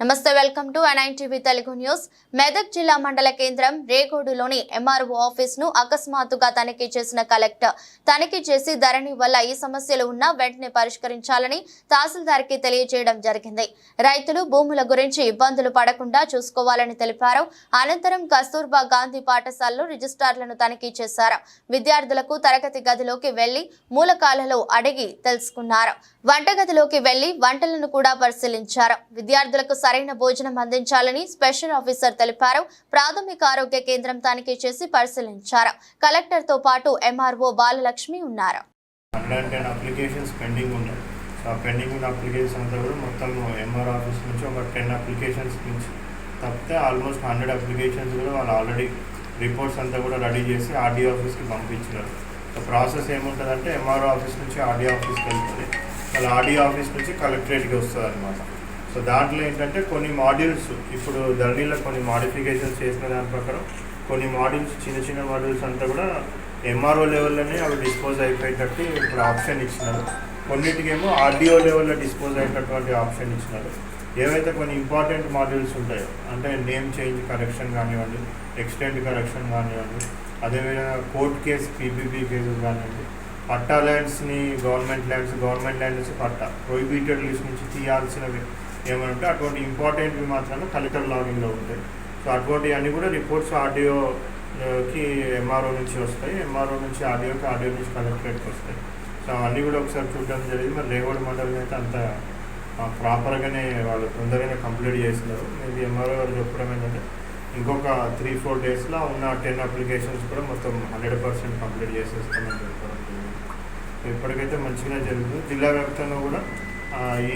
నమస్తే welcome to ఎన్ఐన్ TV Telugu news. Medak జిల్లా మండల కేంద్రం రేగోడులోని ఎంఆర్ఓ ఆఫీస్ను అకస్మాత్తుగా తనిఖీ చేసిన కలెక్టర్. తనిఖీ చేసి ధరణి వల్ల ఈ సమస్యలు ఉన్నా వెంటనే పరిష్కరించాలని తహసీల్దార్కి తెలియజేయడం జరిగింది. రైతులు భూముల గురించి ఇబ్బందులు పడకుండా చూసుకోవాలని తెలిపారు. అనంతరం కస్తూర్బా గాంధీ పాఠశాలలో రిజిస్ట్రార్లను తనిఖీ చేశారు. విద్యార్థులకు తరగతి గదిలోకి వెళ్ళి మూలకాలలో అడిగి తెలుసుకున్నారు. వంటగదిలోకి వెళ్ళి వంటలను కూడా పరిశీలించారు. విద్యార్థులకు సరైన భోజనం అందించాలని స్పెషల్ ఆఫీసర్ తెలిపారు. ప్రాథమిక ఆరోగ్య కేంద్రం తనిఖీ చేసి పరిశీలించారు. కలెక్టర్తో పాటు ఎంఆర్ఓ బాలలక్ష్మి ఉన్నారు. ఆ పెండింగ్ ఉన్న అప్లికేషన్స్ అంతా కూడా మొత్తం ఎంఆర్ ఆఫీస్ నుంచి ఒక టెన్ అప్లికేషన్స్ నుంచి తప్పితే ఆల్మోస్ట్ హండ్రెడ్ అప్లికేషన్స్ కూడా వాళ్ళు ఆల్రెడీ రిపోర్ట్స్ అంతా కూడా రెడీ చేసి ఆర్డీఓ ఆఫీస్కి పంపించినారు సో ప్రాసెస్ ఏముంటుందంటే ఎంఆర్ఓ ఆఫీస్ నుంచి ఆర్డీఓ ఆఫీస్కి వెళ్తుంది. వాళ్ళ ఆర్డీఓ ఆఫీస్ నుంచి కలెక్టరేట్కి వస్తుంది అనమాట సో దాంట్లో ఏంటంటే కొన్ని మాడ్యూల్స్ ఇప్పుడు ధరణిలో కొన్ని మాడిఫికేషన్స్ చేసిన దాని ప్రకారం కొన్ని మాడ్యూల్స్ చిన్న చిన్న మాడ్యూల్స్ అంతా కూడా ఎంఆర్ఓ లెవెల్లోనే అవి డిస్పోజ్ అయిపోయేటట్టు ఇప్పుడు ఆప్షన్ ఇచ్చినారు. కొన్నిటికేమో ఆర్డీఓ లెవెల్లో డిస్పోజ్ అయ్యేటటువంటి ఆప్షన్ ఇచ్చినారు. ఏవైతే కొన్ని ఇంపార్టెంట్ మాడ్యూల్స్ ఉంటాయో అంటే నేమ్ చేంజ్ కరెక్షన్ కానివ్వండి ఎక్స్టెంట్ కరెక్షన్ కానివ్వండి అదేవిధంగా కోర్ట్ కేసు పీపీపీ కేసెస్ కానివ్వండి పట్టా ల్యాండ్స్ని government lands government lands patta prohibited list నుంచి తీయాల్సినవి. ఏమైనా ఉంటే అటువంటి ఇంపార్టెంట్వి మాత్రమే కలెక్టర్ లాగిన్లో ఉంటాయి. సో అటువంటి అన్నీ కూడా రిపోర్ట్స్ ఆర్డీఓకి ఎంఆర్ఓ నుంచి వస్తాయి. ఎంఆర్ఓ నుంచి ఆర్డీఓకి ఆర్డీఓ నుంచి కలెక్టరేట్కి వస్తాయి. సో అవన్నీ కూడా ఒకసారి చూడడం జరిగింది. మరి రేగోడ్ మండలం అయితే అంత ప్రాపర్గానే వాళ్ళు తొందరగానే కంప్లీట్ చేసినారు మేబీ ఎంఆర్ఓ గారు చెప్పడం ఏంటంటే ఇంకొక త్రీ ఫోర్ డేస్లో ఉన్న టెన్ అప్లికేషన్స్ కూడా మొత్తం హండ్రెడ్ పర్సెంట్ కంప్లీట్ చేసేస్తామని చెప్పడం జరిగింది. ఇప్పటికైతే మంచిగానే జరుగుతుంది. జిల్లా వ్యాప్తంగా కూడా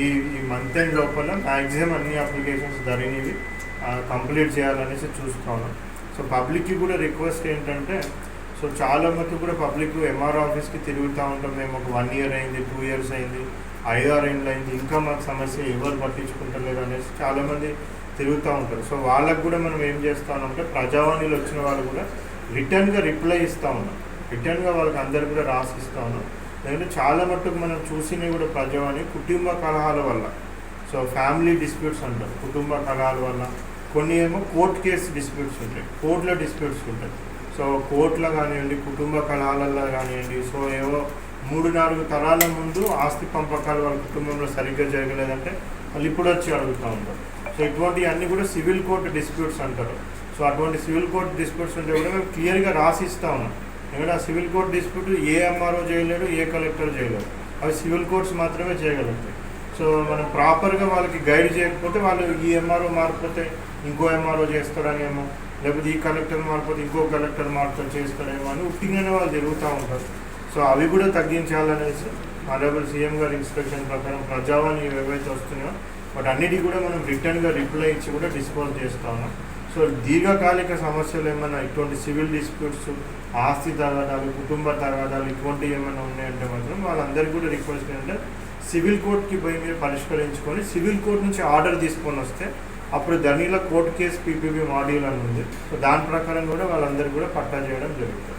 ఈ ఈ మంత్ ఎండ్ లోపల మ్యాక్సిమం అన్ని అప్లికేషన్స్ ధరనివి కంప్లీట్ చేయాలనేసి చూస్తున్నాను సో పబ్లిక్కి కూడా రిక్వెస్ట్ ఏంటంటే సో చాలా మటుకు కూడా పబ్లిక్ ఎంఆర్ ఆఫీస్కి తిరుగుతూ ఉంటాం. మేము ఒక వన్ ఇయర్ అయింది టూ ఇయర్స్ అయింది ఐదారు ఏళ్ళు అయింది. ఇంకా మాకు సమస్య ఎవరు పట్టించుకుంటలేరు అనేసి చాలామంది తిరుగుతూ ఉంటారు. సో వాళ్ళకు కూడా మనం ఏం చేస్తామంటే ప్రజావాణిలో వచ్చిన వాళ్ళు కూడా రిటర్న్గా రిప్లై ఇస్తూ ఉన్నాం. రిటర్న్గా వాళ్ళకి అందరు కూడా రాసిస్తూ ఉన్నాం. ఎందుకంటే చాలా మట్టుకు మనం చూసినవి కూడా ప్రజావాణి కుటుంబ కలహాల వల్ల. సో ఫ్యామిలీ డిస్ప్యూట్స్ అంటారు. కుటుంబ కలహాల వల్ల. కొన్ని ఏమో కోర్ట్ కేసు డిస్ప్యూట్స్ ఉంటాయి. కోర్టులో డిస్ప్యూట్స్ ఉంటాయి. సో కోర్టులో కానివ్వండి కుటుంబ కలహాలలో కానివ్వండి సో ఏవో మూడు నాలుగు తరాల ముందు ఆస్తి పంపకాలు వాళ్ళ కుటుంబంలో సరిగ్గా జరగలేదంటే వాళ్ళు ఇప్పుడు వచ్చి అడుగుతూ ఉంటారు. సో ఇటువంటి అన్నీ కూడా సివిల్ కోర్ట్ డిస్ప్యూట్స్ అంటారు. సో అటువంటి సివిల్ కోర్ట్ డిస్ప్యూట్స్ ఉంటే కూడా మేము క్లియర్గా రాసిస్తూ ఉన్నాం. ఎక్కడ సివిల్ కోర్ట్ డిస్ప్యూట్ ఏ ఎంఆర్ఓ చేయలేడు ఏ కలెక్టర్ చేయలేరు అవి సివిల్ కోర్ట్స్ మాత్రమే చేయగలుగుతాయి. సో మనం ప్రాపర్గా వాళ్ళకి గైడ్ చేయకపోతే వాళ్ళు ఈ ఎంఆర్ఓ మారిపోతే ఇంకో ఎంఆర్ఓ చేస్తాడనేమో లేకపోతే ఈ కలెక్టర్ మారిపోతే ఇంకో కలెక్టర్ మారుతాడు చేస్తాడేమో అని ఉట్టిగానే వాళ్ళు తిరుగుతూ ఉంటారు. సో అవి కూడా తగ్గించాలనేసి ఆనరబుల్ సీఎం గారి ఇన్స్ట్రక్షన్ ప్రకారం ప్రజావాణి ఏవైతే వస్తున్నాయో వాటి అన్నిటికీ కూడా మనం రిటర్న్గా రిప్లై ఇచ్చి కూడా డిస్పోజ్ చేస్తా ఉన్నాం. సో దీర్ఘకాలిక సమస్యలు ఏమైనా ఇటువంటి సివిల్ డిస్ప్యూట్స్ ఆస్తి తగాదాలు కుటుంబ తగాదాలు ఇటువంటివి ఏమైనా ఉన్నాయంటే మాత్రం వాళ్ళందరికీ కూడా రిక్వెస్ట్ ఏంటంటే సివిల్ కోర్ట్కి పోయి మీరు పరిష్కరించుకొని సివిల్ కోర్టు నుంచి ఆర్డర్ తీసుకొని వస్తే అప్పుడు ధనీల కోర్టు కేసు పీపీబీ మాడ్యూల్ అని ఉంది. సో దాని ప్రకారం కూడా వాళ్ళందరికీ కూడా పట్టా చేయడం జరుగుతుంది.